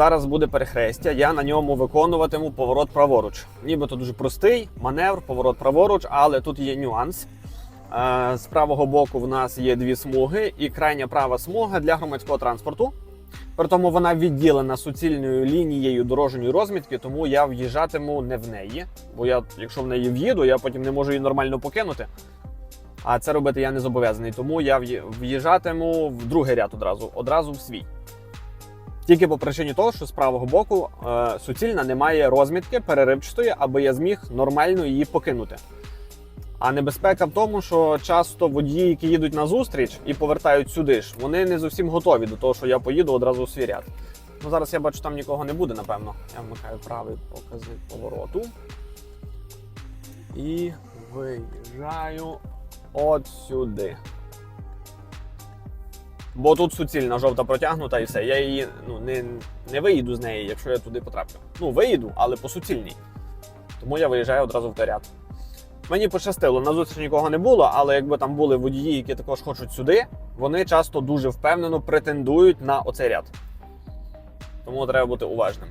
зараз буде перехрестя. Я на ньому виконуватиму поворот праворуч. Нібито дуже простий маневр, поворот праворуч, але тут є нюанс. Е, З правого боку в нас є дві смуги, і крайня права смуга для громадського транспорту. При тому вона відділена суцільною лінією дорожньої розмітки, тому я в'їжджатиму не в неї. Бо я, якщо в неї в'їду, я потім не можу її нормально покинути. А це робити я не зобов'язаний. Тому я в'їжджатиму в другий ряд одразу, одразу в свій. Тільки по причині того, що з правого боку е, суцільна немає розмітки переривчатої, аби я зміг нормально її покинути. А небезпека в тому, що часто водії, які їдуть на зустріч і повертають сюди ж, вони не зовсім готові до того, що я поїду одразу у свій ряд. Ну зараз я бачу, там нікого не буде, напевно. Я вмикаю правий покази повороту. І виїжджаю от сюди. Бо тут суцільна жовта протягнута і все. Я її ну, не, не виїду з неї, якщо я туди потраплю. Ну, виїду, але по суцільній. Тому я виїжджаю одразу в той ряд. Мені пощастило, на зустріч нікого не було, але якби там були водії, які також хочуть сюди, вони часто дуже впевнено претендують на оцей ряд. Тому треба бути уважним.